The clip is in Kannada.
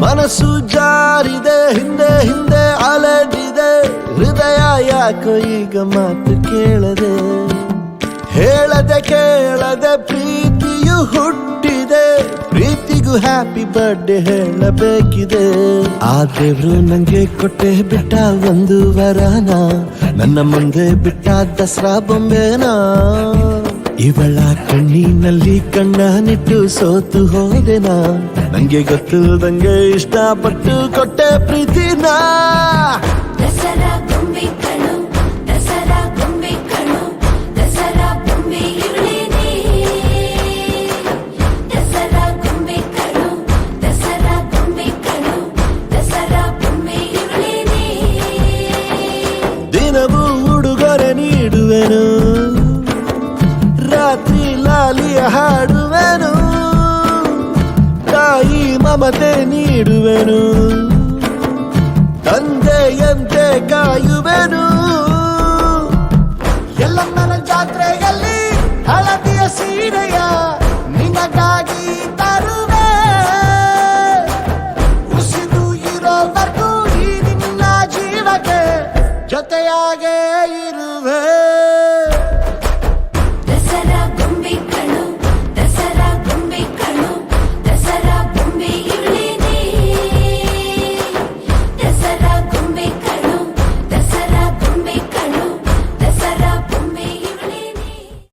ಮನಸ್ಸು ಜಾರಿದೆ, ಹಿಂದೆ ಹಿಂದೆ ಅಲೆದಿದೆ. ಹೃದಯ ಯಾಕೋ ಈಗ ಮಾತು ಕೇಳದೆ? ಹೇಳದೆ ಕೇಳದೆ ಪ್ರೀತಿಯು ಹುಟ್ಟಿದೆ. ಪ್ರೀತಿಗೂ ಹ್ಯಾಪಿ ಬರ್ಡೇ ಹೇಳಬೇಕಿದೆ. ಆ ದೇವ್ರು ನಂಗೆ ಕೊಟ್ಟೆ ಬಿಟ್ಟ ಒಂದು ವರನ. ನನ್ನ ಮುಂದೆ ಬಿಟ್ಟ ದಸರಾ ಬೊಂಬೆನಾ. ಇವಳ ಕಣ್ಣಿನಲ್ಲಿ ಕಣ್ಣನಿಟ್ಟು ಸೋತು ಹೋದೆನಾ ನಂಗೆ ಗೊತ್ತಿಲ್ದಂಗೆ ಇಷ್ಟಪಟ್ಟು ಕೊಟ್ಟೆ ಪ್ರೀತಿನ. ಹಾಡುವೆನು, ತಾಯಿ ಮಮತೆ ನೀಡುವೆನು. ತಂದೆಯಂತೆ ಕಾಯುವೆನು. ಎಲ್ಲಮ್ಮನ ಜಾತ್ರೆಯಲ್ಲಿ ಹಳದಿಯ ಸೀರೆಯ ನಿನಗಾಗಿ ತರುವೆ. ಉಸಿರು ಇರೋವರೆಗೂ ನಿನ್ನ ಜೀವಕ್ಕೆ ಜೊತೆಯಾಗೆ